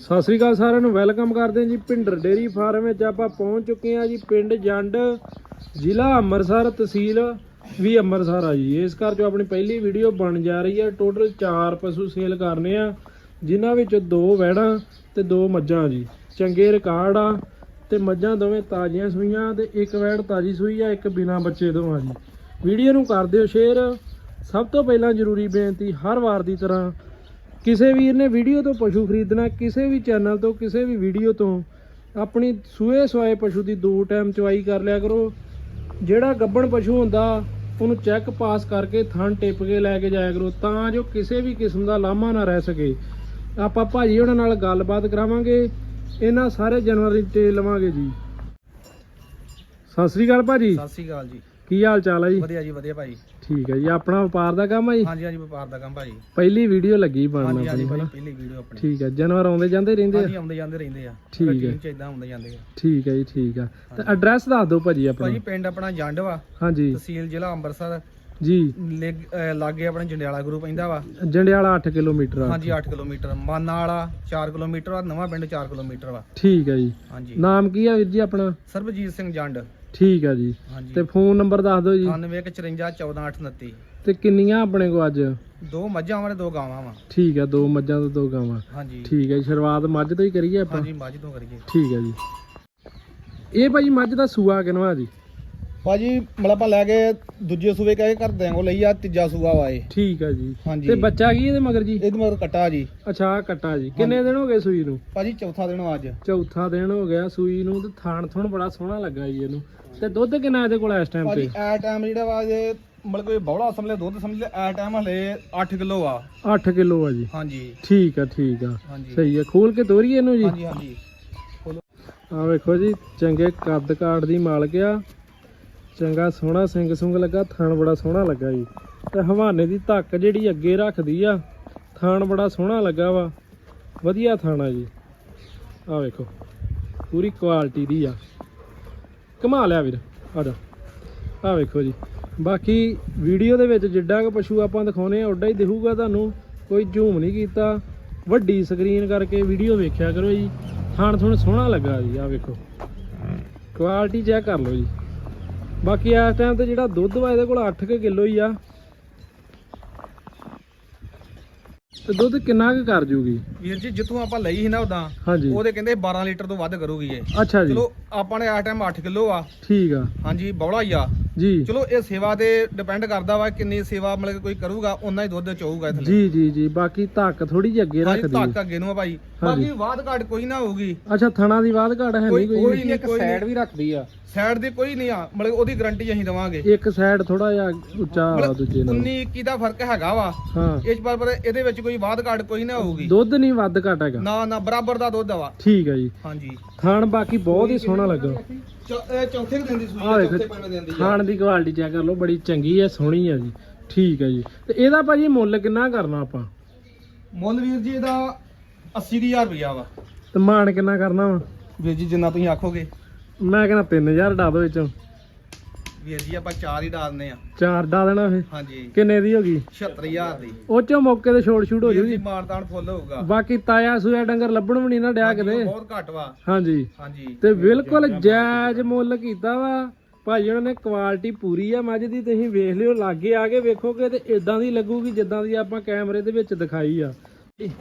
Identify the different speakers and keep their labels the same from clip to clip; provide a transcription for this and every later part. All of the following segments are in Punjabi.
Speaker 1: ਸਤਿ ਸ੍ਰੀ ਅਕਾਲ ਸਾਰਿਆਂ ਨੂੰ, ਵੈਲਕਮ ਕਰਦੇ ਹਾਂ ਜੀ ਭਿੰਡਰ ਡੇਰੀ ਫਾਰਮ ਵਿੱਚ ਆਪਾਂ ਪਹੁੰਚ ਚੁੱਕੇ ਹਾਂ ਜੀ, ਪਿੰਡ ਜੰਡ, ਜ਼ਿਲ੍ਹਾ ਅੰਮ੍ਰਿਤਸਰ, ਤਹਿਸੀਲ ਵੀ ਅੰਮ੍ਰਿਤਸਰ ਆ ਜੀ। ਇਸ ਘਰ ਚੋਂ ਆਪਣੀ ਪਹਿਲੀ ਵੀਡੀਓ ਬਣ ਜਾ ਰਹੀ ਹੈ ਟੋਟਲ 4 ਪਸ਼ੂ ਸੇਲ ਕਰਨੇ ਆ, ਜਿਨ੍ਹਾਂ ਵਿੱਚ ਦੋ ਵੈੜਾਂ ਤੇ ਦੋ ਮੱਝਾਂ ਜੀ। ਚੰਗੇ ਰਿਕਾਰਡ ਆ ਤੇ ਮੱਝਾਂ ਦੋਵੇਂ ਤਾਜ਼ੀਆਂ ਸੂਈਆਂ ਤੇ ਇੱਕ ਵੈੜ ਤਾਜ਼ੀ ਸੂਈ ਆ, ਇੱਕ ਬਿਨਾਂ ਬੱਚੇ ਤੋਂ ਆ ਜੀ। ਵੀਡੀਓ ਨੂੰ ਕਰ ਦਿਓ ਸ਼ੇਅਰ ਸਭ ਤੋਂ ਪਹਿਲਾਂ ਜ਼ਰੂਰੀ ਬੇਨਤੀ, ਹਰ ਵਾਰ ਦੀ ਤਰ੍ਹਾਂ ਕਿਸੇ ਵੀਰ ਨੇ ਵੀਡੀਓ ਤੋਂ ਪਸ਼ੂ ਖਰੀਦਣਾ, ਕਿਸੇ ਵੀ ਚੈਨਲ ਤੋਂ, ਕਿਸੇ ਵੀ ਵੀਡੀਓ ਤੋਂ, ਆਪਣੀ ਸੂਏ ਸਵਾਏ ਪਸ਼ੂ ਦੀ ਦੋ ਟਾਈਮ ਚਵਾਈ ਕਰ ਲਿਆ ਕਰੋ। ਜਿਹੜਾ ਗੱਬਣ ਪਸ਼ੂ ਹੁੰਦਾ, ਉਹਨੂੰ ਚੈੱਕ ਪਾਸ ਕਰਕੇ ਥਣ ਟਿਪ ਕੇ ਲੈ ਕੇ ਜਾਇਆ ਕਰੋ, ਤਾਂ ਜੋ ਕਿਸੇ ਵੀ ਕਿਸਮ ਦਾ ਲਾਮਾ ਨਾ ਰਹਿ ਸਕੇ। ਆਪਾਂ ਭਾਜੀ ਉਹਨਾਂ ਨਾਲ ਗੱਲਬਾਤ ਕਰਾਵਾਂਗੇ। ਇਹਨਾਂ ਸਾਰੇ ਜਾਨਵਰਾਂ ਦੀ ਡਿਟੇਲ ਲਵਾਂਗੇ ਜੀ। ਸਤਿ ਸ੍ਰੀ ਅਕਾਲ ਭਾਜੀ।
Speaker 2: ਸਤਿ ਸ੍ਰੀ ਅਕਾਲ ਜੀ।
Speaker 1: ਕੀ ਹਾਲ ਚਾਲ ਹੈ ਜੀ?
Speaker 2: ਵਧੀਆ ਜੀ ਵਧੀਆ ਭਾਈ।
Speaker 1: ਠੀਕ ਹੈ ਜੀ ਆਪਣਾ ਵਪਾਰ ਦਾ ਕੰਮ ਹੈ ਜੀ?
Speaker 2: ਹਾਂਜੀ ਹਾਂਜੀ ਵਪਾਰ ਦਾ ਕੰਮ ਭਾਈ।
Speaker 1: ਪਹਿਲੀ ਵੀਡੀਓ ਲੱਗੀ ਬਣਨਾ
Speaker 2: ਹਾਂਜੀ ਹਾਂਜੀ
Speaker 1: ਆਪਣੀ ਹਨਾ?
Speaker 2: ਪਹਿਲੀ ਵੀਡੀਓ ਆਪਣੀ।
Speaker 1: ਠੀਕ ਹੈ ਜਾਨਵਰ ਆਉਂਦੇ ਜਾਂਦੇ ਰਹਿੰਦੇ ਆ?
Speaker 2: ਆਉਂਦੇ ਜਾਂਦੇ ਰਹਿੰਦੇ ਆ।
Speaker 1: ਠੀਕ ਹੈ।
Speaker 2: ਇਦਾਂ ਆਉਂਦੇ ਜਾਂਦੇ ਆ।
Speaker 1: ਠੀਕ ਹੈ ਜੀ ਠੀਕ ਆ। ਤੇ ਐਡਰੈਸ ਦੱਸ ਦਿਓ ਭਾਜੀ ਆਪਣਾ।
Speaker 2: ਭਾਜੀ ਪਿੰਡ ਆਪਣਾ ਜੰਡ ਵਾ
Speaker 1: ਹਾਂਜੀ।
Speaker 2: ਤਹਿਸੀਲ ਜ਼ਿਲ੍ਹਾ ਅੰਮ੍ਰਿਤਸਰ।
Speaker 1: ਜੀ।
Speaker 2: ਲਾਗੇ ਆਪਣੇ ਜੰਡਿਆਲਾ ਗੁਰੂ ਪੈਂਦਾ ਵਾ।
Speaker 1: ਜੰਡਿਆਲਾ 8 ਕਿਲੋਮੀਟਰ ਆ।
Speaker 2: ਹਾਂਜੀ 8 ਕਿਲੋਮੀਟਰ। ਮਾਨਾ ਵਾਲਾ 4 ਕਿਲੋਮੀਟਰ ਆ ਨਵਾਂ ਪਿੰਡ 4 ਕਿਲੋਮੀਟਰ ਵਾ।
Speaker 1: ਠੀਕ ਹੈ ਜੀ।
Speaker 2: ਹਾਂਜੀ।
Speaker 1: ਨਾਮ ਕੀ ਆ ਵੀਰ ਜੀ ਆਪਣਾ?
Speaker 2: ਸਰਬਜੀਤ ਸਿੰਘ ਜੰਡ।
Speaker 1: ਠੀਕ ਆ ਜੀ।
Speaker 2: ਹਾਂਜੀ।
Speaker 1: ਤੇ ਫੋਨ ਨੰਬਰ ਦੱਸ ਦਿਓ ਜੀ।
Speaker 2: 9154
Speaker 1: ਤੇ ਕਿੰਨੀਆਂ ਆਪਣੇ ਕੋ ਅੱਜ?
Speaker 2: ਦੋ ਮੱਝਾਂ ਵਾਲੇ ਦੋ ਗਾਵਾਂ ਵਾ।
Speaker 1: ਠੀਕ ਆ ਦੋ ਮੱਝਾਂ ਤੇ ਦੋ ਗਾਵਾਂ।
Speaker 2: ਹਾਂਜੀ।
Speaker 1: ਠੀਕ ਹੈ ਜੀ, ਸ਼ੁਰੂਆਤ ਮੱਝ ਤੋਂ ਹੀ ਕਰੀਏ ਆਪਾਂ?
Speaker 2: ਹਾਂਜੀ ਮੱਝ ਤੋਂ ਕਰੀਏ।
Speaker 1: ਠੀਕ ਹੈ ਜੀ। ਇਹ ਭਾਜੀ ਮੱਝ ਦਾ ਸੂਆ ਕਿਨਵਾ ਜੀ?
Speaker 2: ਭਾਜੀ ਮਤਲਬ ਆਪਾਂ ਲੈ ਕੇ ਦੂਜੇ ਸੂਵੇ ਕਹਿ ਕੇ ਘਰਦਿਆਂ ਕੋ ਲਈ ਆ ਤੀਜਾ ਸੂਆ ਵਾ ਇਹ।
Speaker 1: ਠੀਕ ਆ ਜੀ।
Speaker 2: ਹਾਂਜੀ।
Speaker 1: ਤੇ ਬੱਚਾ ਕੀ ਇਹਦੇ ਮਗਰ ਜੀ?
Speaker 2: ਇਹਦੇ ਮਗਰ ਕਟਾ ਜੀ।
Speaker 1: ਅੱਛਾ ਆਹ ਕੱਟਾ ਜੀ। ਕਿੰਨੇ ਦਿਨ ਹੋ ਗਏ ਸੂਈ ਨੂੰ?
Speaker 2: ਭਾਜੀ ਚੌਥਾ ਦਿਨ ਵਾ ਅੱਜ।
Speaker 1: ਚੌਥਾ ਦਿਨ ਹੋ ਗਿਆ ਸੂਈ ਨੂੰ ਤੇ ਥਾਣ ਥੁਣ ਬੜਾ ਸੋਹਣਾ ਲੱਗਾ ਜੀ ਇਹਨੂੰ। ਤੇ ਦੁੱਧ ਕਿੰਨਾ ਇਹਦੇ ਕੋਲ ਇਸ ਟਾਈਮ
Speaker 2: ਭਾਜੀ
Speaker 1: ਤੇ
Speaker 2: ਐ ਟਾਈਮ ਜਿਹੜਾ ਵਾ ਜੇ ਮਤਲਬ ਕੋਈ ਬੌੜਾ ਸਮਝ ਲੈ ਦੁੱਧ ਸਮਝ ਲੈ ਐ ਟਾਈਮ ਹਲੇ 8 ਕਿਲੋ ਆ।
Speaker 1: 8 ਕਿਲੋ ਆ ਜੀ।
Speaker 2: ਹਾਂਜੀ।
Speaker 1: ਠੀਕ ਆ ਠੀਕ ਆ।
Speaker 2: ਹਾਂਜੀ।
Speaker 1: ਸਹੀ ਆ। ਖੋਲ ਕੇ ਤੋਰੀਏ ਇਹਨੂੰ ਜੀ।
Speaker 2: ਹਾਂਜੀ ਹਾਂਜੀ।
Speaker 1: ਆ ਵੇਖੋ ਜੀ ਚੰਗੇ ਕੱਦ ਕਾਠ ਦੀ ਮਾਲਕ ਆ। ਚੰਗਾ ਸੋਹਣਾ ਸਿੰਘ ਸੁੰਗ ਲੱਗਾ ਥਣ ਬੜਾ ਸੋਹਣਾ ਲੱਗਾ ਜੀ। ਤੇ ਹਵਾਨੇ ਦੀ ਧੱਕ ਜਿਹੜੀ ਅੱਗੇ ਰੱਖਦੀ ਆ ਥਣ ਬੜਾ ਸੋਹਣਾ ਲੱਗਾ ਵਾ। ਵਧੀਆ ਥਾਣਾ ਜੀ। ਆ ਵੇਖੋ, ਪੂਰੀ ਕੁਆਲਿਟੀ ਦੀ ਆ। ਕਮਾ ਲਿਆ ਵੀਰ, ਆ ਜਾ। ਆ ਵੇਖੋ ਜੀ। ਬਾਕੀ ਵੀਡੀਓ ਦੇ ਵਿੱਚ ਜਿੱਡਾ ਕੁ ਪਸ਼ੂ ਆਪਾਂ ਦਿਖਾਉਨੇ ਆ, ਓਡਾ ਹੀ ਦਿਖੂਗਾ ਤੁਹਾਨੂੰ। ਕੋਈ ਝੂਮ ਨਹੀਂ ਕੀਤਾ। ਵੱਡੀ ਸਕਰੀਨ ਕਰਕੇ ਵੀਡੀਓ ਵੇਖਿਆ ਕਰੋ ਜੀ। ਥਾਣ ਥੁਣ ਸੋਹਣਾ ਲੱਗਾ ਜੀ ਆ ਵੇਖੋ। ਕੁਆਲਿਟੀ ਚੈੱਕ ਕਰ ਲਓ ਜੀ। ਬਾਕੀ ਇਸ ਟਾਈਮ ਤੇ ਜਿਹੜਾ ਦੁੱਧ ਵਾ ਇਹਦੇ ਕੋਲ 8 ਕਿਲੋ ਹੀ ਆ। ਤੇ ਦੁੱਧ ਕਿੰਨਾ ਕੁ ਕਰ ਜੂਗੀ?
Speaker 2: ਵੀਰ ਜੀ ਜਿੱਥੋਂ ਆਪਾਂ ਲਈ ਸੀ ਨਾ ਉਦਾਂ
Speaker 1: ਹਾਂਜੀ।
Speaker 2: ਉਹਦੇ ਕਹਿੰਦੇ 12 ਲੀਟਰ ਤੋਂ ਵੱਧ ਕਰੂਗੀ ਇਹ।
Speaker 1: ਅੱਛਾ ਜੀ।
Speaker 2: ਚਲੋ ਆਪਾਂ ਨੇ ਆ ਟਾਈਮ 8 ਕਿਲੋ ਆ।
Speaker 1: ਠੀਕ ਆ।
Speaker 2: ਹਾਂਜੀ ਬੌੜਾ ਹੀ ਆ।
Speaker 1: ਜੀ।
Speaker 2: ਚਲੋ ਇਹ ਸੇਵਾ ਤੇ ਡਿਪੈਂਡ ਕਰਦਾ ਵਾ ਕਿੰਨੀ ਸੇਵਾ ਮਤਲਬ ਕਿ ਕੋਈ ਕਰੂਗਾ ਉਨਾ ਹੀ ਦੁੱਧ ਚੋਊਗਾ ਥੱਲੇ
Speaker 1: ਜੀ ਜੀ ਜੀ। ਬਾਕੀ ਧੱਕ ਥੋੜੀ ਜਿਹੀ ਅੱਗੇ
Speaker 2: ਹਾਂਜੀ
Speaker 1: ਰੱਖਦੀ
Speaker 2: ਧੱਕ ਅੱਗੇ ਨੂੰ ਆ ਭਾਈ। ਬਾਕੀ ਬਾਦ ਘਾਟ ਕੋਈ ਨਾ ਹੋਊਗੀ।
Speaker 1: ਅੱਛਾ ਥਣਾ ਦੀ ਬਾਤ ਘੜ ਹੈ ਨਹੀਂ
Speaker 2: ਕੋਈ
Speaker 1: ਕੋਈ?
Speaker 2: ਨਹੀਂ ਕੋਈ ਸਾਈਡ ਵੀ
Speaker 1: ਰੱਖਦੀ ਆ।
Speaker 2: ਸਾਈਡ ਦੀ ਕੋਈ ਨਹੀਂ ਆ। ਮਤਲਬ ਉਹਦੀ ਗਾਰੰਟੀ ਅਸੀਂ ਦਵਾਂਗੇ।
Speaker 1: ਇੱਕ ਸਾਈਡ ਥੋੜਾ ਜਿਹਾ ਉੱਚਾ ਵਾ ਦੂਜੇ ਨਾਲ।
Speaker 2: 19 21 ਦਾ ਫ਼ਰਕ ਹੈਗਾ ਵਾ।
Speaker 1: ਹਾਂ।
Speaker 2: ਇਸ ਪਰ ਪਰ ਇਹਦੇ ਵਿੱਚ ਕੋਈ ਬਾਦ ਘਾਟ ਕੋਈ ਨਾ ਹੋਊਗੀ।
Speaker 1: ਦੁੱਧ ਨਹੀਂ ਵੱਧ ਘਟ ਹੈਗਾ।
Speaker 2: ਨਾ ਨਾ ਬਰਾਬਰ ਦਾ ਦੁੱਧ ਵਾ।
Speaker 1: ਠੀਕ ਹੈ ਜੀ।
Speaker 2: ਹਾਂਜੀ।
Speaker 1: ਥਾਣ ਬਾਕੀ ਬਹੁਤ ਹੀ ਸੋਹਣਾ ਲੱਗਾ।
Speaker 2: ਚੌਥੇ ਦਿਨ ਦੀ ਸੂਈ ਚੌਥੇ ਪੰਜਵੇਂ ਦਿਨ ਦੀ
Speaker 1: ਦੀ ਕੁਆਲਿਟੀ ਚੈੱਕ ਕਰ ਲਓ ਬੜੀ ਚੰਗੀ ਹੈ ਸੋਹਣੀ ਹੈ ਜੀ ਠੀਕ ਹੈ ਜੀ। ਤੇ ਇਹਦਾ ਭਾਜੀ ਮੁੱਲ ਕਿੰਨਾ ਕਰਨਾ ਆਪਾਂ?
Speaker 2: ਮੁੱਲ ਵੀਰ ਜੀ ਇਹਦਾ 80000 ਰੁਪਇਆ ਵਾ।
Speaker 1: ਤੇ ਮਾਣ ਕਿੰਨਾ ਕਰਨਾ ਵਾ?
Speaker 2: ਵੀਰ ਜੀ ਜਿੰਨਾ ਤੁਸੀਂ ਆਖੋਗੇ।
Speaker 1: ਮੈਂ ਕਹਿੰਦਾ 3000 ਡਾ ਦੋ ਵਿੱਚੋਂ।
Speaker 2: ਵੀਰ ਜੀ ਆਪਾਂ ਚਾਰ ਹੀ ਡਾਲਨੇ ਆ।
Speaker 1: ਚਾਰ ਡਾ ਦੇਣਾ ਫੇ
Speaker 2: ਹਾਂਜੀ।
Speaker 1: ਕਿੰਨੇ ਦੀ ਹੋ ਗਈ?
Speaker 2: 76000 ਦੀ।
Speaker 1: ਉਹ ਚੋਂ ਮੌਕੇ ਤੇ ਛੋੜ ਛੂੜ ਹੋ
Speaker 2: ਵੀਰ ਜੀ
Speaker 1: ਜੂਗੀ।
Speaker 2: ਮਾਰਦਾਨ ਫੁੱਲ ਹੋਊਗਾ।
Speaker 1: ਬਾਕੀ ਤਾਇਆ ਸੂਆ ਡੰਗਰ ਲੱਭਣ ਵੀ ਨਹੀਂ ਨਾ ਡਿਆ ਕਿਤੇ।
Speaker 2: ਬਹੁਤ ਘੱਟ ਵਾ।
Speaker 1: ਹਾਂਜੀ।
Speaker 2: ਹਾਂਜੀ।
Speaker 1: ਤੇ ਬਿਲਕੁਲ ਜਾਇਜ਼ ਮੁੱਲ ਕੀਤਾ ਵਾ। ਭਾਈ ਉਹਨਾਂ ਨੇ ਕੁਆਲਿਟੀ ਪੂਰੀ ਆ ਮੱਝ ਦੀ। ਤੁਸੀਂ ਵੇਖ ਲਿਓ ਲਾਗੇ ਆ ਕੇ ਵੇਖੋਗੇ ਤੇ ਇਦਾਂ ਦੀ ਲੱਗੂਗੀ ਜਿੱਦਾਂ ਦੀ ਆਪਾਂ ਕੈਮਰੇ ਦੇ ਵਿੱਚ ਦਿਖਾਈ ਆ।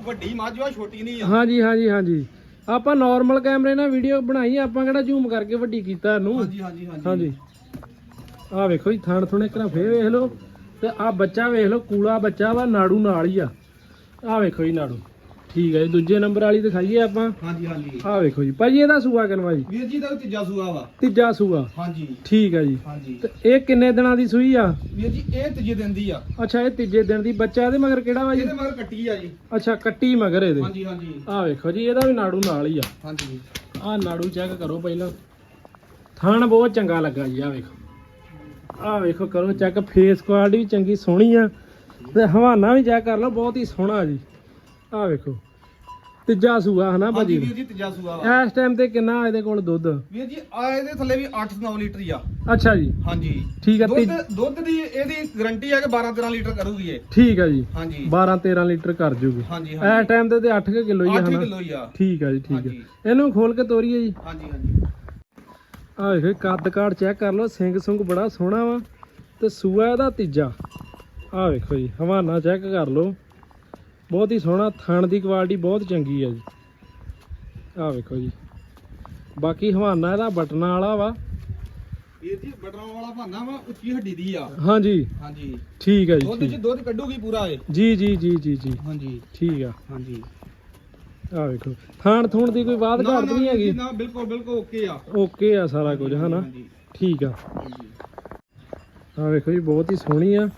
Speaker 2: ਵੱਡੀ ਮੱਝ ਆ ਛੋਟੀ ਨਹੀਂ ਆ।
Speaker 1: ਹਾਂਜੀ ਹਾਂਜੀ ਹਾਂਜੀ। ਆਪਾਂ ਨਾਰਮਲ ਕੈਮਰੇ ਨਾਲ ਵੀਡੀਓ ਬਣਾਈ ਆਪਾਂ ਕਿਹੜਾ ਜ਼ੂਮ ਕਰਕੇ ਵੱਡੀ ਕੀਤਾ ਇਹਨੂੰ।
Speaker 2: ਹਾਂਜੀ ਹਾਂਜੀ। ਹਾਂਜੀ।
Speaker 1: ਆ ਵੇਖੋ ਜੀ ਥਣ ਥੁਣੇ ਕਰਾ ਫੇਰ ਵੇਖ ਲਓ। ਤੇ ਆ ਬੱਚਾ ਵੇਖ ਲਓ ਕੂਲਾ ਬੱਚਾ ਵਾ ਨਾੜੂ ਨਾਲ ਹੀ ਆ। ਆ ਵੇਖੋ ਜੀ ਨਾੜੂ। ਠੀਕ ਹੈ ਜੀ ਦੂਜੇ ਨੰਬਰ ਵਾਲੀ ਦਿਖਾਈਏ ਆਪਾਂ।
Speaker 2: ਹਾਂਜੀ ਹਾਂਜੀ।
Speaker 1: ਆ ਵੇਖੋ ਜੀ ਭਾਜੀ ਇਹਦਾ ਸੂਆ ਕਿਨਵਾ ਜੀ?
Speaker 2: ਵੀਰ ਜੀ ਦਾ ਵੀ ਤੀਜਾ ਸੂਆ ਵਾ।
Speaker 1: ਤੀਜਾ ਸੂਆ।
Speaker 2: ਹਾਂਜੀ।
Speaker 1: ਠੀਕ ਹੈ ਜੀ।
Speaker 2: ਹਾਂਜੀ।
Speaker 1: ਤੇ ਇਹ ਕਿੰਨੇ ਦਿਨਾਂ ਦੀ ਸੂਈ ਆ?
Speaker 2: ਵੀਰ ਜੀ ਇਹ ਤੀਜੇ ਦਿਨ ਦੀ ਆ।
Speaker 1: ਅੱਛਾ ਇਹ ਤੀਜੇ ਦਿਨ ਦੀ ਬੱਚਾ ਇਹਦੇ ਮਗਰ ਕਿਹੜਾ ਵਾ ਜੀ?
Speaker 2: ਇਹਦੇ ਮਗਰ ਕੱਟੀ ਆ ਜੀ।
Speaker 1: ਅੱਛਾ ਕੱਟੀ ਮਗਰ ਇਹਦੇ।
Speaker 2: ਹਾਂਜੀ ਹਾਂਜੀ।
Speaker 1: ਆ ਵੇਖੋ ਜੀ ਇਹਦਾ ਵੀ ਨਾੜੂ ਨਾਲ ਹੀ ਆ।
Speaker 2: ਹਾਂਜੀ।
Speaker 1: ਆ ਨਾੜੂ ਚੈੱਕ ਕਰੋ ਪਹਿਲਾਂ। ਥਣ ਬਹੁਤ ਚੰਗਾ ਲੱਗਾ ਜੀ ਆ ਵੇਖੋ। ਆ ਵੇਖੋ ਕਰੋ ਚੈੱਕ ਫੇਸ ਕੁਆਲਿਟੀ ਵੀ ਚੰਗੀ ਸੋਹਣੀ ਆ ਤੇ ਹਵਾਨਾ ਵੀ ਚੈੱਕ ਕਰ ਲਓ ਬਹੁਤ ਹੀ ਸੋਹਣਾ ਜੀ। ਆ ਵੇਖੋ ਤੀਜਾ ਸੂਆ ਹਨਾ ਭਾਜੀ?
Speaker 2: ਵੀਰ ਜੀ ਤੀਜਾ ਸੂਆ ਵਾ।
Speaker 1: ਇਸ ਟਾਈਮ ਤੇ ਕਿੰਨਾ ਇਹਦੇ ਕੋਲ ਦੁੱਧ?
Speaker 2: ਵੀਰ ਜੀ ਆ ਇਹਦੇ ਥੱਲੇ ਵੀ 8-9 ਲੀਟਰ ਹੀ ਆ।
Speaker 1: ਅੱਛਾ ਜੀ।
Speaker 2: ਹਾਂਜੀ।
Speaker 1: ਠੀਕ ਆ,
Speaker 2: ਦੁੱਧ ਦੁੱਧ ਦੀ ਇਹਦੀ ਗਾਰੰਟੀ ਹੈ ਕਿ 12-13 ਲੀਟਰ ਕਰੂਗੀ ਇਹ।
Speaker 1: ਠੀਕ ਆ ਜੀ।
Speaker 2: ਹਾਂਜੀ।
Speaker 1: 12 13 ਲੀਟਰ ਕਰ ਜੂਗੀ।
Speaker 2: ਹਾਂਜੀ
Speaker 1: ਇਸ ਟਾਈਮ ਤੇ ਤੇ 8 ਕਿਲੋ ਹੀ ਆ
Speaker 2: 8
Speaker 1: ਹਨਾ।
Speaker 2: ਕਿਲੋ ਹੀ ਆ।
Speaker 1: ਠੀਕ ਆ ਜੀ ਠੀਕ। ਆ। ਇਹਨੂੰ ਖੋਲ ਕੇ ਤੋਰੀਏ ਜੀ।
Speaker 2: ਹਾਂਜੀ ਹਾਂਜੀ।
Speaker 1: ਆ ਵੇਖੋ ਕੱਦ ਕਾੜ ਚੈੱਕ ਕਰ ਲਓ ਸਿੰਘ ਸੁੰਗ ਬੜਾ ਸੋਹਣਾ ਵਾ ਤੇ ਸੂਆ ਇਹਦਾ ਤੀਜਾ। ਆ ਵੇਖੋ ਜੀ ਹਵਾਨਾ ਚੈੱਕ ਕਰ ਲਓ। ਬਹੁਤ ਹੀ ਸੋਹਣਾ ਥਣ ਦੀ ਕੁਆਲਿਟੀ ਬਹੁਤ ਚੰਗੀ ਆ ਜੀ। ਆ ਵੇਖੋ ਜੀ। ਬਾਕੀ ਹਵਾਨਾ ਇਹਦਾ ਬਟਨਾਂ ਵਾਲਾ ਵਾ।
Speaker 2: ਵੀਰ ਜੀ ਬਟਰਾਂ ਵਾਲਾ ਭਾਨਾ ਵਾ ਉੱਚੀ ਹੱਡੀ ਦੀ ਆ।
Speaker 1: ਹਾਂਜੀ।
Speaker 2: ਹਾਂਜੀ।
Speaker 1: ਠੀਕ ਆ ਜੀ
Speaker 2: ਦੁੱਧ ਚ। ਦੁੱਧ ਕੱਢੂਗੀ ਪੂਰਾ ਇਹ?
Speaker 1: ਜੀ ਜੀ ਜੀ ਜੀ ਜੀ।
Speaker 2: ਹਾਂਜੀ।
Speaker 1: ਠੀਕ ਆ।
Speaker 2: ਹਾਂਜੀ।
Speaker 1: ਆ ਵੇਖੋ। ਥਾਣ ਥੂਣ ਦੀ ਕੋਈ ਬਾਤ ਘਾਟ ਨਹੀਂ ਹੈਗੀ?
Speaker 2: ਨਾ ਬਿਲਕੁਲ ਬਿਲਕੁਲ ਓਕੇ ਆ।
Speaker 1: ਓਕੇ ਆ ਸਾਰਾ ਕੁਝ ਹਨਾ? ਠੀਕ ਆ। ਆ ਵੇਖੋ ਜੀ ਬਹੁਤ ਹੀ ਸੋਹਣੀ ਆ।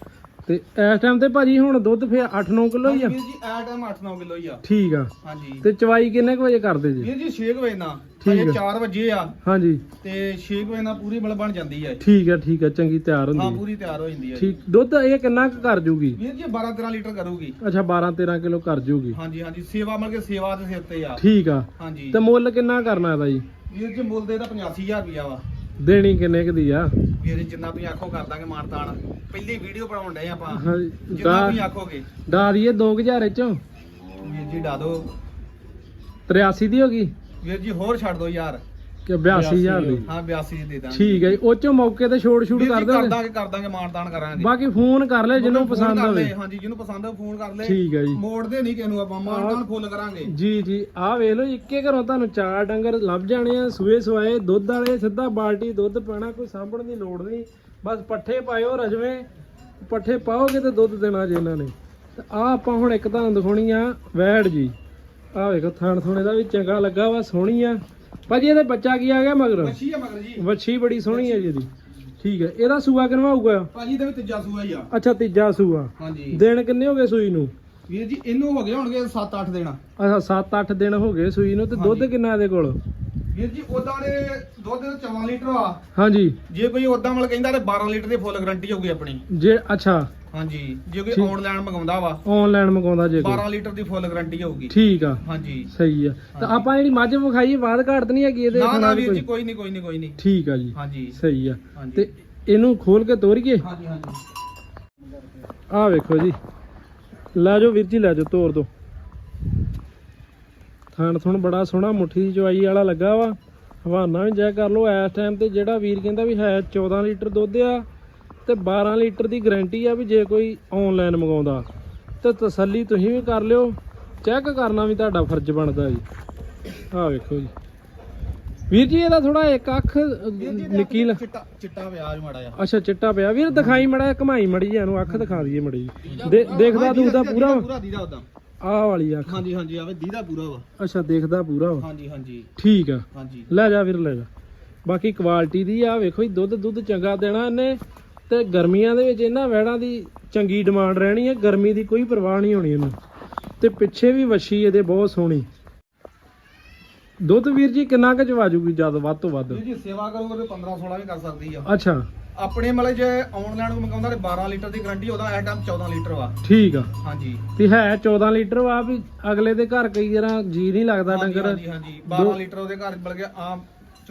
Speaker 1: ਤੇ ਇਸ ਟਾਈਮ ਤੇ ਭਾਜੀ ਹੁਣ ਦੁੱਧ ਫੇ 8-9 ਕਿਲੋ ਹੀ ਆ।
Speaker 2: ਵੀਰ ਜੀ ਐ ਟਾਈਮ 8-9 ਕਿਲੋ ਹੀ ਆ।
Speaker 1: ਠੀਕ ਆ।
Speaker 2: ਹਾਂਜੀ।
Speaker 1: ਤੇ ਚਵਾਈ ਕਿੰਨੇ ਕੁ ਵਜੇ ਕਰਦੇ ਜੀ?
Speaker 2: ਵੀਰ ਜੀ 6 ਵਜੇ ਨਾ
Speaker 1: ਠੀਕ
Speaker 2: ਹਜੇ
Speaker 1: ਆ।
Speaker 2: 4 ਵਜੇ ਆ।
Speaker 1: ਹਾਂਜੀ।
Speaker 2: ਤੇ 6 ਵਜੇ ਨਾਲ ਪੂਰੀ ਮਤਲਬ ਬਣ ਜਾਂਦੀ ਹੈ
Speaker 1: ਠੀਕ ਆ ਠੀਕ ਆ ਚੰਗੀ ਤਿਆਰ
Speaker 2: ਹਾਂ
Speaker 1: ਹੁੰਦੀ ਆ।
Speaker 2: ਪੂਰੀ ਤਿਆਰ ਹੋ ਜਾਂਦੀ ਹੈ
Speaker 1: ਠੀਕ। ਦੁੱਧ ਇਹ ਕਿੰਨਾ ਕੁ ਕਰ ਜੂਗੀ?
Speaker 2: ਵੀਰ ਜੀ 12 13 ਲੀਟਰ ਕਰੂਗੀ।
Speaker 1: ਅੱਛਾ 12-13 ਕਿਲੋ ਕਰ ਜੂਗੀ।
Speaker 2: ਹਾਂਜੀ ਹਾਂਜੀ। ਸੇਵਾ ਮਤਲਬ ਕਿ ਸੇਵਾ ਦੇ ਸਿਰ ਤੇ ਆ।
Speaker 1: ਠੀਕ ਆ।
Speaker 2: ਹਾਂਜੀ।
Speaker 1: ਤੇ ਮੁੱਲ ਕਿੰਨਾ ਕਰਨਾ ਇਹਦਾ ਜੀ?
Speaker 2: ਵੀਰ ਜੀ ਮੁੱਲ ਦੇ ਦਾ 85000 ਰੁਪਿਆ ਵਾ।
Speaker 1: ਦੇਣੀ ਕਿੰਨੇ ਕੁ ਦੀ ਆ?
Speaker 2: ਵੀਰ ਜਿੰਨਾ ਤੁਸੀਂ ਆਖੋ ਕਰ ਦਾਂਗੇ ਮਾਨਤਾਨ ਪਹਿਲੀ ਵੀਡੀਓ ਬਣਾਉਣ ਡਏ ਆਪਾਂ।
Speaker 1: ਹਾਂਜੀ
Speaker 2: ਜਿੰਨਾ
Speaker 1: ਦਾ
Speaker 2: ਤੁਸੀਂ ਆਖੋਗੇ।
Speaker 1: ਦਾ ਦਈਏ 2000 ਚੋਂ
Speaker 2: ਵੀਰ ਜੀ ਡਾ ਦੋ
Speaker 1: 83 ਦੀ ਹੋ ਗਈ?
Speaker 2: ਵੀਰ ਜੀ ਹੋਰ ਛੱਡ ਦੋ ਯਾਰ।
Speaker 1: ਕਿ 82000 ਦੀ।
Speaker 2: ਹਾਂ 82 ਦੀ ਦਾਂਗੇ।
Speaker 1: ਠੀਕ ਹੈ ਜੀ ਉਹ ਚੋਂ ਮੌਕੇ ਤੇ ਛੋੜ ਛੂਟ ਕਰ
Speaker 2: ਕਰ
Speaker 1: ਦੋਗੇ
Speaker 2: ਦਾਂਗੇ ਕਰ ਦਾਂਗੇ ਮਾਨਤਾਨ ਕਰਾਂਗੇ।
Speaker 1: ਬਾਕੀ ਫੋਨ ਕਰ ਲੈ ਜਿਹਨੂੰ ਪਸੰਦ
Speaker 2: ਲੈ, ਹਾਂਜੀ ਜਿਹਨੂੰ ਪਸੰਦ ਹੋ ਫੋਨ ਕਰ ਲੈ।
Speaker 1: ਠੀਕ ਹੈ ਜੀ।
Speaker 2: ਮੋੜਦੇ ਨਹੀਂ ਕਿਨੂੰ ਆਪਾਂ ਮਾਨਤਾਨ ਫੁੱਲ ਕਰਾਂਗੇ।
Speaker 1: ਜੀ ਜੀ ਆਹ ਵੇਖ ਲਓ ਇੱਕੇ ਘਰੋਂ ਤੁਹਾਨੂੰ ਚਾਰ ਡੰਗਰ ਲੱਭ ਜਾਣੇ ਆ ਸੂਏ ਸਵਾਏ ਦੁੱਧ ਵਾਲੇ ਸਿੱਧਾ ਬਾਲਟੀ ਦੁੱਧ ਪੈਣਾ ਕੋਈ ਸਾਂਭਣ ਦੀ ਲੋੜ ਨਹੀਂ। ਬਸ ਪੱਠੇ ਪਾਇਓ ਰਜਵੇਂ ਪੱਠੇ ਪਾਓਗੇ ਤੇ ਦੁੱਧ ਦੇਣਾ ਜੇ ਇਹਨਾਂ ਨੇ। ਆਹ ਆਪਾਂ ਹੁਣ ਇੱਕ ਤੁਹਾਨੂੰ ਦਿਖਾਉਣੀ ਆ ਵੈੜ ਜੀ। ਆਹ ਵੇਖੋ ਥਣ ਥੋਣੇ ਦਾ ਵੀ ਚੰਗਾ ਲੱਗਾ ਵਾ ਸੋਹਣੀ ਆ। ਭਾਜੀ ਇਹਦੇ ਬੱਚਾ ਕੀ ਆ ਗਿਆ ਮਗਰ?
Speaker 2: ਮੱਛੀ ਆ ਮਗਰ ਜੀ।
Speaker 1: ਵੱਛੀ ਬੜੀ ਸੋਹਣੀ ਹੈ ਜੀ ਇਹਦੀ। ਠੀਕ ਹੈ ਇਹਦਾ ਸੂਆ ਕਿੰਨਾ ਹੋਊਗਾ
Speaker 2: ਭਾਜੀ ਦਾ ਵੀ ਤੀਜਾ ਸੂਆ ਹੀ ਆ।
Speaker 1: ਅੱਛਾ ਤੀਜਾ ਸੂਆ।
Speaker 2: ਹਾਂਜੀ।
Speaker 1: ਦਿਨ ਕਿੰਨੇ ਹੋ ਗਏ ਸੂਈ ਨੂੰ?
Speaker 2: ਵੀਰ ਜੀ ਇਹਨੂੰ ਹੋ ਗਏ ਹੋਣਗੇ 7-8 ਦਿਨ।
Speaker 1: ਅੱਛਾ 7-8 ਦਿਨ ਹੋ ਗਏ ਸੂਈ ਨੂੰ ਤੇ ਦੁੱਧ। ਕਿੰਨਾ ਇਹਦੇ ਕੋਲ?
Speaker 2: ਵੀਰ ਜੀ ਉਦਾਂ ਦੇ ਦੁੱਧ ਦੇ 14 ਲੀਟਰ ਆ।
Speaker 1: ਹਾਂਜੀ।
Speaker 2: ਜੇ ਕੋਈ ਉਦਾਂ ਮਤਲਬ ਕਹਿੰਦਾ ਤੇ 12 ਲੀਟਰ ਦੀ ਫੁੱਲ ਗਾਰੰਟੀ ਹੋਊਗੀ ਆਪਣੀ।
Speaker 1: ਜੇ ਅੱਛਾ।
Speaker 2: ਹਾਂਜੀ ਜੇ ਕੋਈ
Speaker 1: ਠੀਕ।
Speaker 2: ਆਨਲਾਈਨ ਮੰਗਾਉਂਦਾ ਵਾ।
Speaker 1: ਆਨਲਾਈਨ ਮੰਗਾਉਂਦਾ ਜੇ ਕੋਈ।
Speaker 2: 12 ਲੀਟਰ ਦੀ ਫੁੱਲ ਗਾਰੰਟੀ ਹੋਊਗੀ।
Speaker 1: ਠੀਕ ਆ।
Speaker 2: ਹਾਂਜੀ।
Speaker 1: ਸਹੀ ਆ। ਤਾਂ ਆਪਾਂ ਜਿਹੜੀ ਮੱਝ ਵਿਖਾਈ ਬਾਦ ਘਾਟ ਨਹੀਂ ਹੈਗੀ ਇਹਦੇ
Speaker 2: ਨਾ ਨਾ
Speaker 1: ਖਾਣਾ ਦੀ
Speaker 2: ਵੀਰ ਜੀ
Speaker 1: ਕੋਈ?
Speaker 2: ਕੋਈ ਨਹੀਂ ਕੋਈ ਨਹੀਂ ਕੋਈ ਨਹੀਂ।
Speaker 1: ਠੀਕ ਆ ਜੀ।
Speaker 2: ਹਾਂਜੀ।
Speaker 1: ਸਹੀ ਆ। ਤੇ ਇਹਨੂੰ ਖੋਲ ਕੇ ਤੋਰੀਏ?
Speaker 2: ਹਾਂਜੀ ਹਾਂਜੀ।
Speaker 1: ਆਹ ਵੇਖੋ ਜੀ। ਲੈ ਜਾਓ ਵੀਰ ਜੀ ਲੈ ਜਾਓ ਤੋਰ ਦੋ। ਥਣ ਥਣ ਬੜਾ ਸੋਹਣਾ ਮੁੱਠੀ ਦੀ ਚਵਾਈ ਵਾਲਾ ਲੱਗਾ ਵਾ। ਹਵਾਨਾ ਵੀ ਚੈੱਕ ਕਰ ਲਓ ਇਸ ਟਾਈਮ ਤੇ ਜਿਹੜਾ ਵੀਰ ਕਹਿੰਦਾ ਵੀ ਹੈ 14 ਲੀਟਰ ਦੁੱਧ ਆ ਤੇ 12 ਲੀਟਰ ਦੀ ਗਾਰੰਟੀ ਆ ਵੀ ਜੇ ਕੋਈ ਆਨਲਾਈਨ ਮੰਗਾਉਂਦਾ। ਤੇ ਤਸੱਲੀ ਤੁਸੀਂ ਵੀ ਕਰ ਲਿਓ ਚੈੱਕ ਕਰਨਾ ਵੀ ਤੁਹਾਡਾ ਫਰਜ਼ ਬਣਦਾ ਜੀ। ਆਹ ਵੇਖੋ ਜੀ। ਵੀਰ ਜੀ ਇਹਦਾ ਥੋੜਾ ਇੱਕ ਅੱਖ
Speaker 2: ਜੀ
Speaker 1: ਨਿੱਕੀ
Speaker 2: ਚਿੱਟਾ ਚਿੱਟਾ ਵਿਆਜ ਮਾੜਾ ਆ
Speaker 1: ਅੱਛਾ ਚਿੱਟਾ ਪਿਆ। ਵੀਰ ਦਿਖਾਈ ਮੜਾ ਘਮਾਈ ਮੜੀ ਜੀ ਇਹਨੂੰ ਅੱਖ ਦਿਖਾ ਦਈਏ ਮੜੀ ਦੇਖਦਾ ਦੂਦਾ ਪੂਰਾ?
Speaker 2: ਪੂਰਾ ਦੀਦਾ ਉਦਾਂ
Speaker 1: ਆਹ ਵਾਲੀ ਅੱਖ
Speaker 2: ਹਾਂਜੀ ਹਾਂਜੀ ਆਵੇ ਦੀਦਾ ਪੂਰਾ ਵਾ।
Speaker 1: ਅੱਛਾ ਦੇਖਦਾ ਪੂਰਾ ਵਾ।
Speaker 2: ਹਾਂਜੀ ਹਾਂਜੀ।
Speaker 1: ਠੀਕ ਆ।
Speaker 2: ਹਾਂਜੀ।
Speaker 1: ਲੈ ਜਾ ਵੀਰ ਲੈ ਜਾ। ਬਾਕੀ ਕੁਆਲਿਟੀ ਦੀ ਆ ਵੇਖੋ ਜੀ ਦੁੱਧ ਦੁੱਧ ਚੰਗਾ ਦੇਣਾ ਇਹਨੇ। ਤੇ ਗਰਮੀਆਂ ਦੇ ਵਿੱਚ ਇਹਨਾਂ ਵੈੜਾਂ ਦੀ ਚੰਗੀ ਡਿਮਾਂਡ ਰਹਿਣੀ ਹੈ ਗਰਮੀ ਦੀ ਕੋਈ ਪਰਵਾਹ ਨਹੀਂ ਹੋਣੀ ਇਹਨੂੰ। ਤੇ ਪਿੱਛੇ ਵੀ ਵੱਛੀ ਇਹਦੇ ਬਹੁਤ ਸੋਹਣੀ। ਦੁੱਧ ਵੀਰ ਜੀ ਕਿੰਨਾ ਕੁ ਜੂਗੀ ਜਦ ਵੱਧ ਤੋਂ ਵੱਧ?
Speaker 2: ਜੀ ਸੇਵਾ ਕਰੋਗੇ ਤੇ 15 16 ਵੀ ਕਰ ਸਕਦੀ ਆ।
Speaker 1: ਅੱਛਾ।
Speaker 2: ਆਪਣੇ ਮਤਲਬ ਜੇ ਆਨਲਾਈਨ ਮੰਗਾਉਂਦਾ ਤੇ 12 ਲੀਟਰ ਦੀ ਗਾਰੰਟੀ ਉਹਦਾ ਇਹ ਟਾਈਮ 14 ਲੀਟਰ ਵਾ।
Speaker 1: ਠੀਕ ਆ।
Speaker 2: ਹਾਂਜੀ।
Speaker 1: ਤੇ ਹੈ 14 ਲੀਟਰ ਵਾ ਵੀ ਅਗਲੇ ਦੇ ਘਰ ਕਈ ਵਾਰਾਂ ਜੀ ਨਹੀਂ ਲੱਗਦਾ
Speaker 2: ਹਾਂਜੀ,
Speaker 1: ਡੰਗਰ।
Speaker 2: ਹਾਂਜੀ ਹਾਂਜੀ। 12 ਲੀਟਰ ਉਹਦੇ ਘਰ ਬਲਕਿ ਆਮ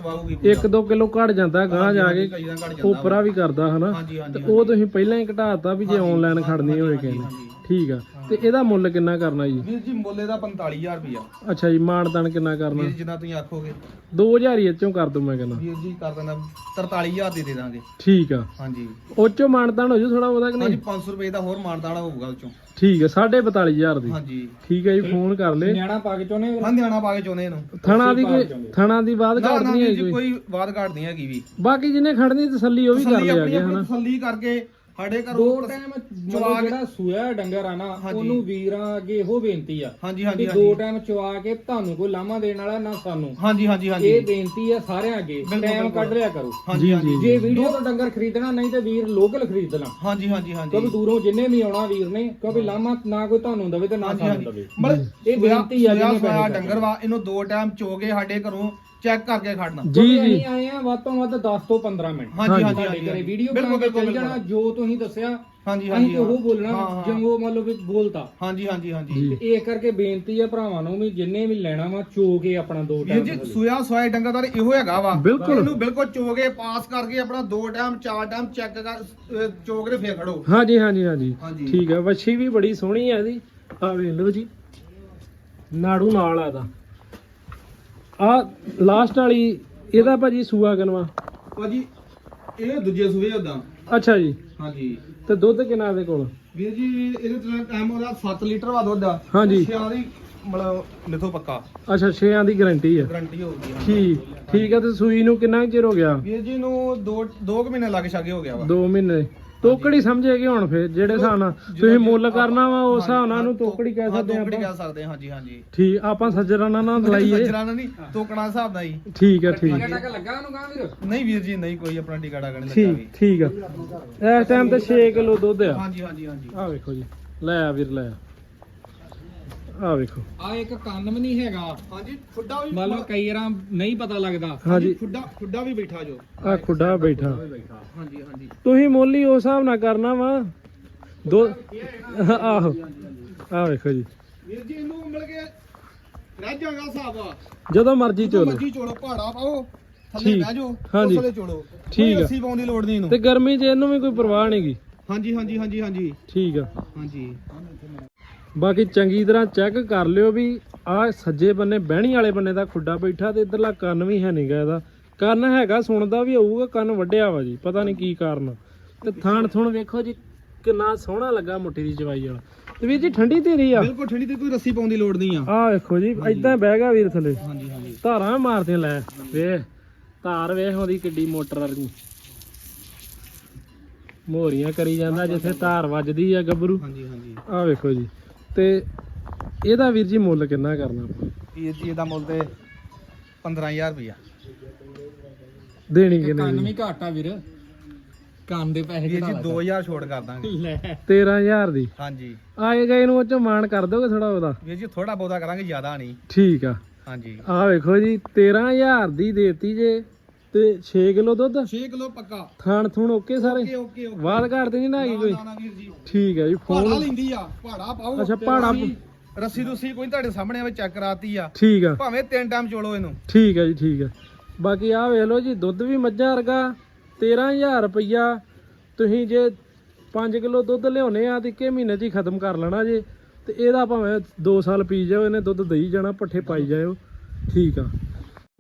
Speaker 2: ਪੂਰਾ।
Speaker 1: 1-2 ਕਿਲੋ ਘਟ ਜਾਂਦਾ ਗਾਂ
Speaker 2: ਹਾਂਜੀ,
Speaker 1: ਜਾ
Speaker 2: ਹਾਂਜੀ,
Speaker 1: ਕੇ
Speaker 2: ਕਈ ਦਿਨ ਘੱਟ ਜਾਂਦਾ
Speaker 1: ਉਪਰਾ ਵੀ ਕਰਦਾ ਹਨਾ।
Speaker 2: ਹਾਂਜੀ ਹਾਂਜੀ
Speaker 1: ਤੇ ਉਹ ਤੁਸੀਂ ਪਹਿਲਾਂ ਹੀ ਘਟਾਤਾ ਵੀ ਜੇ
Speaker 2: ਹਾਂਜੀ,
Speaker 1: ਆਨਲਾਈਨ
Speaker 2: ਹਾਂਜੀ,
Speaker 1: ਖੜਨੀ
Speaker 2: ਹਾਂਜੀ,
Speaker 1: ਕਿਸੇ ਨੇ।
Speaker 2: ਹਾਂਜੀ।
Speaker 1: ਠੀਕ ਆ। ਤੇ ਇਹਦਾ ਮੁੱਲ ਕਿੰਨਾ ਕਰਨਾ ਜੀ?
Speaker 2: ਵੀਰ ਜੀ ਮੁੱਲੇ ਦਾ 45000 ਰੁਪਇਆ
Speaker 1: ਅੱਛਾ ਜੀ ਮਾਨਦਾਨ ਕਿੰਨਾ ਕਰਨਾ?
Speaker 2: ਵੀਰ ਜਿੰਨਾ ਤੁਸੀਂ ਆਖੋਗੇ।
Speaker 1: 2000 ਹੀ ਇੱਚੋਂ ਕਰ ਦੂੰ ਮੈਂ ਕਹਿੰਦਾ।
Speaker 2: ਵੀਰ ਜੀ ਕਰ ਦਿੰਦਾ। 43000 ਦੀ ਦੇ ਦਾਂਗੇ।
Speaker 1: ਠੀਕ ਆ।
Speaker 2: ਹਾਂਜੀ।
Speaker 1: ਉਹ ਚੋਂ ਮਾਨਦਾਨ ਹੋ ਜੂ ਥੋੜਾ ਬਹੁਤਾ ਕਿ
Speaker 2: ਹਾਂਜੀ
Speaker 1: ਨਹੀਂ?
Speaker 2: 500 ਰੁਪਏ ਦਾ ਹੋਰ ਮਾਨਦਾਨਾ ਹੋਊਗਾ ਉਹ ਚੋਂ
Speaker 1: ਠੀਕ ਹੈ 42500 ਦੀ।
Speaker 2: ਹਾਂਜੀ।
Speaker 1: ਠੀਕ ਹੈ ਜੀ ਫੋਨ ਕਰ ਲੈ।
Speaker 2: ਨਿਆਣਾ ਪਾ ਕੇ ਚੋਨੇ ਹਾਂ ਨਿਆਣਾ ਪਾ ਕੇ ਚੋਨੇ ਇਹਨੂੰ।
Speaker 1: ਥਣਾ ਦੀ ਕੋਈ ਥਣਾ ਦੀ ਬਾਤ
Speaker 2: ਨਾ ਨਾ
Speaker 1: ਹੈ
Speaker 2: ਜੀ
Speaker 1: ਕੋਈ
Speaker 2: ਬਾਤ ਘਾਟ ਨਹੀਂ ਹੈਗੀ ਵੀ।
Speaker 1: ਬਾਕੀ ਜਿਹਨੇ ਖੜਨੀ ਤਸੱਲੀ ਉਹ ਵੀ ਕਰ ਲਿਆ ਗਿਆ
Speaker 2: ਆਪਣੀ
Speaker 1: ਹਨਾ।
Speaker 2: ਤਸੱਲੀ ਕਰਕੇ ਸਾਡੇ ਘਰੋਂ
Speaker 3: ਦੋ ਟਾਈਮ
Speaker 2: ਚਵਾ ਕੇ-
Speaker 3: ਜਿਹੜਾ ਸੂਆ ਡੰਗਰ ਆ ਨਾ
Speaker 2: ਹਾਂਜੀ।
Speaker 3: ਉਹਨੂੰ ਵੀਰਾਂ ਅੱਗੇ ਇਹੋ ਬੇਨਤੀ ਆ
Speaker 2: ਹਾਂਜੀ
Speaker 3: ਵੀ
Speaker 2: ਹਾਂਜੀ
Speaker 3: ਦੋ
Speaker 2: ਹਾਂਜੀ।
Speaker 3: ਟਾਈਮ ਚਵਾ ਕੇ ਤੁਹਾਨੂੰ ਕੋਈ ਲਾਮਾ ਦੇਣ ਵਾਲਾ ਨਾ ਸਾਨੂੰ।
Speaker 2: ਹਾਂਜੀ ਹਾਂਜੀ ਹਾਂਜੀ।
Speaker 3: ਇਹ ਬੇਨਤੀ ਆ ਸਾਰਿਆਂ ਅੱਗੇ।
Speaker 2: ਬਿਲਕੁਲ,
Speaker 3: ਟਾਈਮ
Speaker 2: ਬਿਲਕੁਲ।
Speaker 3: ਕੱਢ ਲਿਆ ਕਰੋ।
Speaker 2: ਹਾਂਜੀ
Speaker 1: ਜੀ,
Speaker 2: ਹਾਂਜੀ
Speaker 1: ਜੀ,
Speaker 3: ਵੀਡੀਓ ਤੋਂ ਡੰਗਰ ਖਰੀਦਣਾ ਨਹੀਂ ਤੇ ਵੀਰ ਲੋਕਲ ਖਰੀਦ ਲਾਂ
Speaker 2: ਹਾਂਜੀ ਹਾਂਜੀ
Speaker 3: ਕਿਉਂਕਿ
Speaker 2: ਹਾਂਜੀ
Speaker 3: ਦੂਰੋਂ ਜਿੰਨੇ ਵੀ ਆਉਣਾ ਵੀਰ ਨੇ ਕਿਉਂਕਿ ਲਾਮਾ ਨਾ ਕੋਈ ਤੁਹਾਨੂੰ ਦਵੇ ਤੇ ਨਾ
Speaker 2: ਹਾਂਜੀ
Speaker 3: ਸਾਨੂੰ
Speaker 2: ਹਾਂਜੀ।
Speaker 3: ਦਵੇ।
Speaker 2: ਮਤਲਬ
Speaker 3: ਇਹ ਬੇਨਤੀ ਆ
Speaker 2: ਸੋਇਆ
Speaker 3: ਜਿਹਨੇ
Speaker 2: ਸੋਇਆ
Speaker 3: ਪੈਸੇ
Speaker 2: ਡੰਗਰ ਵਾ ਇਹਨੂੰ ਦੋ ਟਾਈਮ ਚੋਗੇ ਸਾਡੇ ਘਰੋਂ ਚੈੱਕ ਕਰਕੇ ਖੜਨਾ।
Speaker 1: ਜੀ ਜੀ।
Speaker 3: ਅਸੀਂ ਆਏ ਆ ਵੱਧ ਤੋਂ ਵੱਧ 10 ਤੋਂ 15 ਮਿੰਟ।
Speaker 2: ਹਾਂਜੀ ਹਾਂਜੀ ਹਾਂਜੀ
Speaker 3: ਘਰੇ ਵੀਡੀਓ
Speaker 2: ਬਿਲਕੁਲ
Speaker 3: ਬਣਾ ਕੇ
Speaker 2: ਬਿਲਕੁਲ
Speaker 3: ਚੱਲ ਜਾਣਾ ਜੋ ਤੁਸੀਂ ਦੱਸਿਆ
Speaker 2: ਹਾਂਜੀ
Speaker 3: ਅਸੀਂ
Speaker 2: ਹਾਂਜੀ
Speaker 3: ਤੇ ਉਹ ਬੋਲਣਾ
Speaker 2: ਹਾਂ, ਹਾਂ।
Speaker 3: ਜੰਗੋ ਮੰਨ ਲਓ ਵੀ ਬੋਲਤਾ।
Speaker 2: ਹਾਂਜੀ ਹਾਂਜੀ ਹਾਂਜੀ।
Speaker 1: ਜੀ।
Speaker 3: ਇਹ ਕਰਕੇ ਬੇਨਤੀ ਆ ਭਰਾਵਾਂ ਨੂੰ ਵੀ ਜਿੰਨੇ ਵੀ ਲੈਣਾ ਵਾ ਚੋ ਕੇ ਆਪਣਾ ਦੋ
Speaker 2: ਵੀਰ ਜੀ
Speaker 3: ਟਾਈਮ
Speaker 2: ਸੂਆ ਸਵਾਏ ਡੰਗਰ ਦਾ ਇਹੋ ਹੈਗਾ ਵਾ।
Speaker 1: ਬਿਲਕੁਲ।
Speaker 2: ਇਹਨੂੰ ਬਿਲਕੁਲ ਚੋਗੇ ਪਾਸ ਕਰਕੇ ਆਪਣਾ ਦੋ ਟਾਈਮ ਚਾਰ ਟਾਈਮ ਚੈੱਕ ਕਰ ਅਹ ਚੋਗ ਦੇ ਫੇਰ ਖੜੋ।
Speaker 1: ਹਾਂਜੀ ਹਾਂਜੀ ਹਾਂਜੀ।
Speaker 2: ਹਾਂਜੀ।
Speaker 1: ਠੀਕ ਹੈ ਵੱਛੀ ਵੀ ਬੜੀ ਸੋਹਣੀ ਹੈ ਇਹਦੀ। ਆ ਵੇਖ ਲਓ ਜੀ। ਨਾੜੂ ਨਾਲ ਆ ਆ ਲਾਸਟ ਵਾਲੀ ਇਹਦਾ ਭਾਜੀ ਸੂਆ ਕਨਵਾ
Speaker 2: ਭਾਜੀ ਇਹ ਦੂਜੇ ਸੂਏ ਉਦਾਂ
Speaker 1: ਅੱਛਾ ਜੀ।
Speaker 2: ਹਾਂਜੀ।
Speaker 1: ਤੇ ਦੁੱਧ ਕਿੰਨਾ ਇਹਦੇ ਕੋਲ?
Speaker 2: ਵੀਰ ਜੀ ਇਹਦੇ ਤੇ ਟਾਈਮ ਉਹਦਾ 7 ਲੀਟਰ ਵਾ ਦੁੱਧ। ਆ
Speaker 1: ਹਾਂਜੀ।
Speaker 2: ਛਿਆਂ ਦੀ ਮਤਲਬ ਲਿਖੋ ਪੱਕਾ।
Speaker 1: ਅੱਛਾ ਛੇਆਂ ਦੀ ਗਾਰੰਟੀ ਹੈ
Speaker 2: ਗਰੰਟੀ ਹੋਊਗੀ।
Speaker 1: ਠੀਕ ਠੀਕ ਹੈ ਤੇ ਸੂਈ ਨੂੰ ਕਿੰਨਾ ਚਿਰ ਹੋ ਗਿਆ?
Speaker 2: ਵੀਰ ਜੀ ਨੂੰ 2 2 ਮਹੀਨੇ ਲੱਗ ਛਾਗੇ ਹੋ ਗਿਆ ਵਾ।
Speaker 1: 2 ਮਹੀਨੇ। ਤੋਕੜੀ ਸਮਝੇਗੀ ਹੁਣ ਫਿਰ? ਜਿਹੜੇ ਹਿਸਾਬ ਨਾਲ ਤੁਸੀਂ ਮੁੱਲ ਕਰਨਾ ਵਾ ਉਸ ਹਿਸਾਬ ਨਾਲ ਨੂੰ ਤੋਕੜੀ ਕਹਿ ਸਕਦੇ
Speaker 2: ਤੋਕੜੀ
Speaker 1: ਆਪਾਂ।
Speaker 2: ਕਹਿ ਸਕਦੇ ਹਾਂ, ਹਾਂਜੀ ਹਾਂਜੀ।
Speaker 1: ਠੀਕ ਆਪਾਂ ਸੱਜਰਾਨਾ ਨਾਲ ਲਾਈਏ।
Speaker 2: ਸੱਜਰਾਂ ਨਾਲ ਨਹੀਂ ਤੋਕਣਾ ਹਿਸਾਬ ਦਾ ਹੀ।
Speaker 1: ਠੀਕ ਹੈ ਠੀਕ।
Speaker 3: ਟਿਕਾ ਟਕ ਲੱਗਾ ਉਹਨੂੰ ਕਹਾਂ ਵੀਰ?
Speaker 2: ਨਹੀਂ ਵੀਰ ਜੀ ਨਹੀਂ ਕੋਈ ਆਪਣਾ ਟਿਕਾ ਟਾਕਾ ਨਹੀਂ ਲੱਗਾ
Speaker 1: ਠੀਕ ਠੀਕ ਆ। ਇਸ ਟਾਈਮ ਤੇ 6 ਕਿਲੋ ਦੁੱਧ ਆ।
Speaker 2: ਹਾਂਜੀ ਹਾਂਜੀ ਹਾਂਜੀ।
Speaker 1: ਆ ਵੇਖੋ ਜੀ। ਲੈ ਆ ਵੀਰ ਲੈ ਆ। ਆ ਵੇਖੋ।
Speaker 3: ਆ ਇੱਕ ਕੰਨ ਵੀ ਨਹੀਂ ਹੈਗਾ।
Speaker 2: ਹਾਂਜੀ ਖੁੱਡਾ ਵੀ
Speaker 3: ਮੰਨ ਲਓ ਕਈ ਵਾਰਾਂ ਨਹੀਂ ਪਤਾ ਲੱਗਦਾ।
Speaker 1: ਹਾਂਜੀ।
Speaker 2: ਖੁੱਡਾ ਖੁੱਡਾ ਵੀ ਬੈਠਾ ਜੋ।
Speaker 1: ਆ ਖੁੱਡਾ ਬੈਠਾ।
Speaker 2: ਹਾਂਜੀ ਹਾਂਜੀ।
Speaker 1: ਤੁਸੀਂ ਮੁੱਲ ਹੀ ਉਸ ਹਿਸਾਬ ਨਾਲ ਕਰਨਾ ਵਾ। ਦੋ ਆਹੋ। ਆ ਵੇਖੋ ਜੀ।
Speaker 2: ਵੀਰ ਜੀ ਇਹਨੂੰ ਮਿਲ ਕੇ ਰਹਿ ਜਾਗਾ ਹਿਸਾਬ।
Speaker 1: ਜਦੋਂ ਮਰਜ਼ੀ
Speaker 2: ਜਦੋਂ
Speaker 1: ਚੋਲੋ।
Speaker 2: ਮਰਜ਼ੀ ਚੋਲੋ ਪਹਾੜਾ ਪਾਓ ਥੱਲੇ। ਬਹਿ ਜਾਓ
Speaker 1: ਹਾਂਜੀ।
Speaker 2: ਉਸਲੇ ਚੋਲੋ।
Speaker 1: ਠੀਕ ਆ।
Speaker 2: ਅਸੀਂ ਪਾਉਣ ਦੀ ਲੋੜ ਨਹੀਂ ਇਹਨੂੰ।
Speaker 1: ਤੇ ਗਰਮੀ 'ਚ ਇਹਨੂੰ ਵੀ ਕੋਈ ਪਰਵਾਹ ਨਹੀਂਗੀ
Speaker 2: ਹਾਂਜੀ ਹਾਂਜੀ ਹਾਂਜੀ ਹਾਂਜੀ।
Speaker 1: ਠੀਕ ਆ।
Speaker 2: ਹਾਂਜੀ।
Speaker 1: ਬਾਕੀ ਚੰਗੀ ਤਰ੍ਹਾਂ ਚੈੱਕ ਕਰ ਲਿਓ ਵੀ ਆ ਸੱਜੇ ਬੰਨੇ ਬਹਿਣੀ ਵਾਲੇ ਬੰਨੇ ਦਾ ਖੁੱਡਾ ਬੈਠਾ ਤੇ ਇਧਰਲਾ ਕੰਨ ਵੀ ਹੈ ਨਹੀਂਗਾ ਇਹਦਾ। ਕੰਨ ਹੈਗਾ ਸੁਣਦਾ ਵੀ ਹੋਊਗਾ ਕੰਨ ਵੱਡਿਆ ਵਾ ਜੀ ਪਤਾ ਨਹੀਂ ਕੀ ਕਾਰਨ। ਤੇ ਥਾਣ ਥੁਣ ਵੇਖੋ ਜੀ ਕਿੰਨਾ ਸੋਹਣਾ ਲੱਗਾ ਮੁੱਠੀ ਦੀ ਚਵਾਈ ਵਾਲਾ। ਤੇ ਵੀਰ ਜੀ ਠੰਡੀ ਧੀਰੀ ਆ?
Speaker 2: ਬਿਲਕੁਲ ਠੰਡੀ ਤੇ ਕੋਈ ਰੱਸੀ ਪਾਉਣ ਦੀ ਲੋੜ ਨਹੀਂ ਆ।
Speaker 1: ਆ ਵੇਖੋ ਜੀ ਏਦਾਂ ਬਹਿ ਗਿਆ ਵੀਰ ਥੱਲੇ।
Speaker 2: ਹਾਂਜੀ ਹਾਂਜੀ।
Speaker 1: ਧਾਰਾਂ ਮਾਰਦੇ ਲੈ ਵੇ ਧਾਰ ਵੇਖ ਉਹਦੀ ਕਿੱਡੀ ਮੋਟਰ ਵਰਗੀ ਮੋਰੀਆਂ ਕਰੀ ਜਾਂਦਾ ਜਿੱਥੇ ਧਾਰ ਵੱਜਦੀ ਆ ਗੱਭਰੂ।
Speaker 2: ਹਾਂਜੀ ਹਾਂਜੀ।
Speaker 1: ਆ ਵੇਖੋ ਜੀ। ਤੇ ਇਹਦਾ ਵੀਰ ਜੀ ਮੁੱਲ ਕਿੰਨਾ ਕਰਨਾ ਆਪਾਂ?
Speaker 2: ਵੀਰ ਜੀ ਇਹਦਾ ਮੁੱਲ ਤੇ 15000 ਰੁਪਇਆ
Speaker 1: ਦੇਣੀ
Speaker 3: ਕੰਨ
Speaker 1: ਕਿੰਨੇ
Speaker 3: ਵੀ ਘੱਟ ਆ ਵੀਰ। ਕੰਨ ਦੇ ਪੈਸੇ
Speaker 2: ਵੀਰ ਜੀ
Speaker 3: ਕਿਹੜਾ
Speaker 2: 2000 ਛੋੜ ਕਰ ਦਾਂਗੇ।
Speaker 3: ਲੈ।
Speaker 1: 13000 ਦੀ?
Speaker 2: ਹਾਂਜੀ।
Speaker 1: ਆਏ ਗਏ ਨੂੰ ਉਹ ਚੋਂ ਮਾਣ ਕਰ ਦੋਗੇ ਥੋੜਾ ਉਹਦਾ
Speaker 2: ਵੀਰ ਜੀ ਥੋੜਾ ਬਹੁਤਾ ਕਰਾਂਗੇ ਜ਼ਿਆਦਾ ਨਹੀਂ।
Speaker 1: ਠੀਕ ਆ।
Speaker 2: ਹਾਂਜੀ।
Speaker 1: ਆ ਵੇਖੋ ਜੀ 13000 ਦੀ ਦੇਤੀ ਜੇ। ਤੇ 6 ਕਿਲੋ ਦੁੱਧ?
Speaker 2: 6 ਕਿਲੋ ਪੱਕਾ।
Speaker 1: ਥਾਣ ਥੂਣ ਓਕੇ ਸਾਰੇ?
Speaker 2: Okay okay okay.
Speaker 1: ਘਾਟ ਤੇ ਨਹੀਂ ਨਾ ਹੈਗੀ ਕੋਈ?
Speaker 2: ਨਾ ਨਾ ਵੀਰ ਜੀ।
Speaker 1: ਠੀਕ ਹੈ ਜੀ ਫੋਨ
Speaker 2: ਲੈਂਦੀ ਆ ਪਹਾੜਾ ਪਾਓ।
Speaker 1: ਅੱਛਾ ਪਹਾੜਾ
Speaker 2: ਰੱਸੀ ਰੁੱਸੀ ਕੋਈ ਤੁਹਾਡੇ ਸਾਹਮਣੇ ਆਵੇ ਚੈੱਕ ਕਰਾਤੀ ਆ।
Speaker 1: ਠੀਕ ਆ।
Speaker 2: ਭਾਵੇਂ ਤਿੰਨ ਟਾਈਮ ਚੋਲੋ ਇਹਨੂੰ।
Speaker 1: ਠੀਕ ਹੈ ਜੀ ਠੀਕ ਹੈ ਬਾਕੀ ਆ ਵੇਖ ਲਓ ਜੀ ਦੁੱਧ ਵੀ ਮੱਝਾਂ ਵਰਗਾ 13000 ਰੁਪਈਆ। ਤੁਸੀਂ ਜੇ 5 ਕਿਲੋ ਦੁੱਧ ਲਿਆਉਨੇ ਆ ਤੇ ਇੱਕੇ ਮਹੀਨੇ 'ਚ ਹੀ ਖਤਮ ਕਰ ਲੈਣਾ ਜੇ। ਤੇ ਇਹਦਾ ਭਾਵੇਂ 2 ਸਾਲ ਪੀ ਜਾਓ ਇਹਨੇ ਦੁੱਧ ਦੇਈ ਜਾਣਾ ਪੱਠੇ ਪਾਈ ਜਾਇਓ। ਠੀਕ ਆ।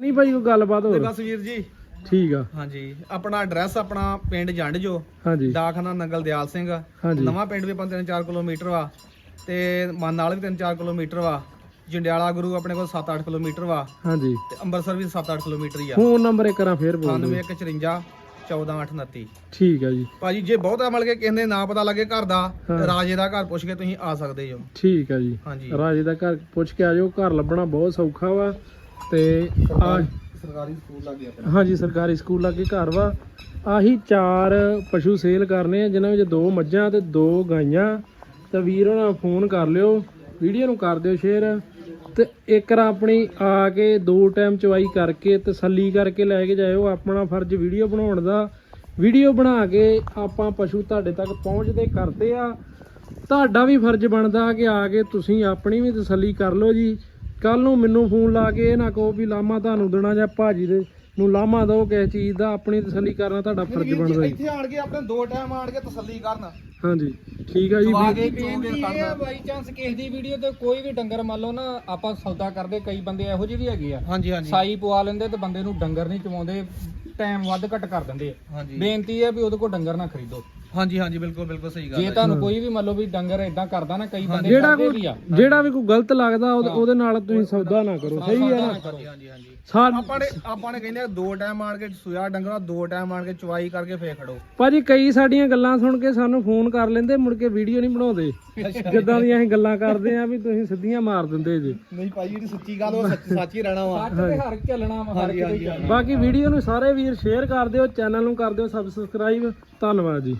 Speaker 1: ਨਹੀਂ ਭਾਈ ਕੋਈ ਗੱਲਬਾਤ
Speaker 2: ਤੇ
Speaker 1: ਹੋਰ
Speaker 2: ਬਸ ਵੀਰ ਜੀ
Speaker 1: ਠੀਕ ਆ।
Speaker 2: ਹਾਂਜੀ। ਆਪਣਾ ਐਡਰੈਸ ਆਪਣਾ ਪਿੰਡ ਜੰਡ ਜੋ
Speaker 1: ਹਾਂਜੀ।
Speaker 2: ਡਾਕਖਾਨਾ ਨੰਗਲ ਦਿਆਲ ਸਿੰਘ।
Speaker 1: ਹਾਂਜੀ।
Speaker 2: ਨਵਾਂ ਪਿੰਡ ਵੀ ਆਪਾਂ 3-4 ਕਿਲੋਮੀਟਰ ਵਾ ਤੇ ਮਨ ਨਾਲ ਵੀ 3-4 ਕਿਲੋਮੀਟਰ ਵਾ। ਜੰਡਿਆਲਾ ਗੁਰੂ ਆਪਣੇ ਕੋਲ 7-8 ਕਿਲੋਮੀਟਰ ਵਾ
Speaker 1: ਹਾਂਜੀ।
Speaker 2: ਤੇ ਅੰਮ੍ਰਿਤਸਰ ਵੀ 7-8 ਕਿਲੋਮੀਟਰ ਹੀ ਆ।
Speaker 1: ਫੋਨ ਨੰਬਰ ਇੱਕ ਵਾਰ ਫੇਰ ਬੋਲ ਦਿਓ।
Speaker 2: 9154 14829
Speaker 1: ਠੀਕ ਆ ਜੀ।
Speaker 2: ਭਾਜੀ ਜੇ ਬਹੁਤਾ ਮਿਲ ਕੇ ਕਿਸੇ ਦੇ ਨਾਂ ਪਤਾ ਲੱਗੇ ਘਰ ਦਾ
Speaker 1: ਹਾਂ।
Speaker 2: ਤੇ ਰਾਜੇ ਦਾ ਘਰ ਪੁੱਛ ਕੇ ਤੁਸੀਂ ਆ ਸਕਦੇ ਹੋ।
Speaker 1: ਠੀਕ ਆ ਜੀ।
Speaker 2: ਹਾਂਜੀ।
Speaker 1: ਰਾਜੇ ਦਾ ਘਰ ਪੁੱਛ ਕੇ ਆਜੋ ਘਰ ਲੱਭਣਾ ਬਹੁਤ ਸੌਖਾ ਵਾ ਤੇ ਆ
Speaker 2: ਸਰਕਾਰੀ ਸਕੂਲ ਲੱਗ ਗਿਆ
Speaker 1: ਹਾਂਜੀ, ਸਰਕਾਰੀ ਸਕੂਲ ਲਾਗੇ ਘਰ ਵਾ। ਆਹੀ ਚਾਰ ਪਸ਼ੂ ਸੇਲ ਕਰਨੇ ਆ, ਜਿਨ੍ਹਾਂ ਵਿੱਚ ਦੋ ਮੱਝਾਂ ਤੇ ਦੋ ਗਾਈਆਂ। ਤਾਂ ਵੀਰ ਉਹਨਾਂ ਨੂੰ ਫੋਨ ਕਰ ਲਿਓ, ਵੀਡੀਓ ਨੂੰ ਕਰ ਦਿਓ ਸ਼ੇਅਰ। ਤੇ ਇੱਕ ਰ ਆਪਣੀ ਆ ਕੇ ਦੋ ਟਾਈਮ ਚਵਾਈ ਕਰਕੇ ਤਸੱਲੀ ਕਰਕੇ ਲੈ ਕੇ ਜਾਇਓ, ਆਪਣਾ ਫਰਜ਼ ਵੀਡੀਓ ਬਣਾਉਣ ਦਾ। ਵੀਡੀਓ ਬਣਾ ਕੇ ਆਪਾਂ ਪਸ਼ੂ ਤੁਹਾਡੇ ਤੱਕ ਪਹੁੰਚਦੇ ਕਰਦੇ ਆ। ਤੁਹਾਡਾ ਵੀ ਫਰਜ਼ ਬਣਦਾ ਕਿ ਆ ਕੇ ਤੁਸੀਂ ਆਪਣੀ ਵੀ ਤਸੱਲੀ ਕਰ ਲਓ ਜੀ। ਕੱਲ ਨੂੰ ਮੈਨੂੰ ਫੋਨ ਲਾ ਕੇ ਇਹ ਨਾ ਕਹੋ ਵੀ ਲਾਮਾ ਤੁਹਾਨੂੰ ਦੇਣਾ ਜਾਂ ਭਾਜੀ ਦੇ ਨੂੰ ਲਾਮਾ ਦਿਓ ਕਿਸੇ ਚੀਜ਼ ਦਾ ਆਪਣੀ ਤਸੱਲੀ ਕਰਨਾ ਤੁਹਾਡਾ ਫਰਜ਼ ਬਣਦਾ ਜੀ।
Speaker 2: ਇੱਥੇ ਆਣ ਕੇ ਆਪਣੇ ਦੋ ਟਾਈਮ ਆਣ ਕੇ ਤਸੱਲੀ ਕਰਨ।
Speaker 1: ਹਾਂਜੀ ਠੀਕ ਆ ਜੀ ਵੀਰ-
Speaker 2: ਕੇ
Speaker 3: ਬੇਨਤੀ ਇਹ ਆ ਬਾਈ ਚਾਂਸ ਕਿਸੇ ਦੀ ਵੀਡੀਓ ਤੇ ਕੋਈ ਵੀ ਡੰਗਰ ਮੰਨ ਲਓ ਨਾ ਆਪਾਂ ਸੌਦਾ ਕਰਦੇ ਕਈ ਬੰਦੇ ਇਹੋ ਜਿਹੇ ਵੀ ਹੈਗੇ ਆ।
Speaker 2: ਹਾਂਜੀ ਹਾਂਜੀ।
Speaker 3: ਸਾਈ ਪਵਾ ਲੈਂਦੇ ਤੇ ਬੰਦੇ ਨੂੰ ਡੰਗਰ ਨਹੀਂ ਚਵਾਉਂਦੇ ਟਾਈਮ ਵੱਧ ਘੱਟ ਕਰ ਦਿੰਦੇ ਆ।
Speaker 2: ਹਾਂਜੀ।
Speaker 3: ਬੇਨਤੀ ਹੈ ਵੀ ਉਹਦੇ ਕੋਲ ਡੰਗਰ ਨਾ ਖਰੀਦੋ।
Speaker 2: ਹਾਂਜੀ ਹਾਂਜੀ ਬਿਲਕੁਲ ਬਿਲਕੁਲ ਸਹੀ ਗੱਲ
Speaker 3: ਜੇ
Speaker 2: ਹੈ
Speaker 3: ਤੁਹਾਨੂੰ ਕੋਈ ਵੀ ਮੰਨ ਲਓ ਵੀ ਡੰਗਰ ਇਦਾਂ ਕਰਦਾ ਨਾ ਕਈ ਬੰਦੇ
Speaker 1: ਜਿਹੜਾ
Speaker 3: ਕਰਦੇ
Speaker 1: ਕੋਈ
Speaker 3: ਵੀ ਆ।
Speaker 1: ਜਿਹੜਾ ਵੀ ਕੋਈ ਗਲਤ ਲੱਗਦਾ ਉਹਦੇ- ਉਹਦੇ ਨਾਲ ਤੁਸੀਂ ਸੌਦਾ ਨਾ ਕਰੋ ਸਹੀ ਹੈ ਨਾ
Speaker 2: ਹਾਂਜੀ ਹਾਂਜੀ ਹਾਂਜੀ। ਆਪਾਂ ਨੇ ਆਪਾਂ ਨੇ ਕਹਿੰਦੇ ਆ ਦੋ ਟਾਈਮ ਆਣ ਕੇ ਸੂਆ ਡੰਗਰਾ ਦੋ ਟਾਈਮ ਆਣ ਕੇ ਚਵਾਈ ਕਰਕੇ ਫੇਰ ਖੜੋ।
Speaker 1: ਭਾਜੀ ਕਈ ਸਾਡੀਆਂ ਗੱਲਾਂ ਸੁਣ ਕੇ ਸਾਨੂੰ ਫੋਨ ਕਰ ਲੈਂਦੇ ਮੁੜ ਕੇ ਵੀਡੀਓ ਨਹੀਂ ਬਣਾਉਂਦੇ। ਜਿੱਦਾਂ ਦੀਆਂ ਅਸੀਂ ਗੱਲਾਂ ਕਰਦੇ ਆ ਵੀ ਤੁਸੀਂ ਸਿੱਧੀਆਂ ਮਾਰ ਦਿੰਦੇ ਜੇ।
Speaker 2: ਨਹੀਂ ਭਾਈ ਜਿਹੜੀ ਸੱਚੀ ਗੱਲ ਉਹ ਸੱਚ ਸੱਚ ਹੀ ਰਹਿਣਾ ਵਾ।
Speaker 3: ਸੱਚ ਤੇ ਹਰ ਚੱਲਣਾ ਵਾ, ਹਰ ਦੇ ਚੱਲਣਾ।
Speaker 1: ਬਾਕੀ ਵੀਡੀਓ ਨੂੰ ਸਾਰੇ ਵੀਰ ਸ਼ੇਅਰ ਕਰ ਦਿਓ ਚੈਨਲ ਨੂੰ ਕਰ ਦਿਓ ਸਬਸਕ੍ਰਾਈਬ ਧੰਨਵਾਦ ਜੀ।